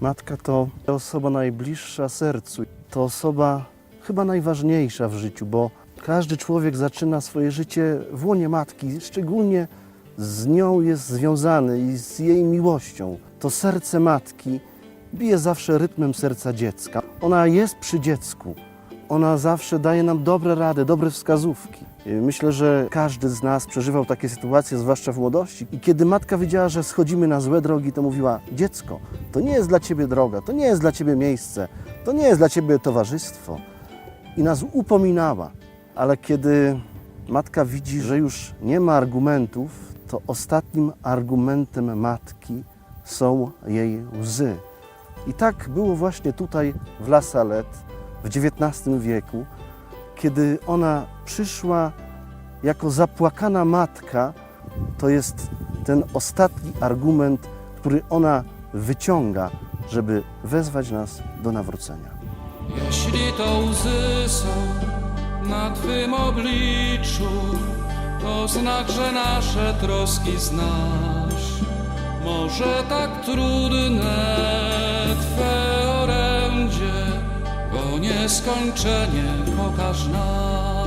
Matka to osoba najbliższa sercu. To osoba chyba najważniejsza w życiu, bo każdy człowiek zaczyna swoje życie w łonie matki, szczególnie z nią jest związany i z jej miłością. To serce matki bije zawsze rytmem serca dziecka. Ona jest przy dziecku. Ona zawsze daje nam dobre rady, dobre wskazówki. Myślę, że każdy z nas przeżywał takie sytuacje, zwłaszcza w młodości. I kiedy matka wiedziała, że schodzimy na złe drogi, to mówiła: Dziecko, to nie jest dla ciebie droga, to nie jest dla ciebie miejsce, to nie jest dla ciebie towarzystwo. I nas upominała. Ale kiedy matka widzi, że już nie ma argumentów, to ostatnim argumentem matki są jej łzy. I tak było właśnie tutaj w La Salette w XIX wieku, kiedy ona przyszła jako zapłakana matka, to jest ten ostatni argument, który ona wyciąga, żeby wezwać nas do nawrócenia. Jeśli to łzy są na Twym obliczu, to znak, że nasze troski znasz. Może tak trudne nieskończenie kochasz nas.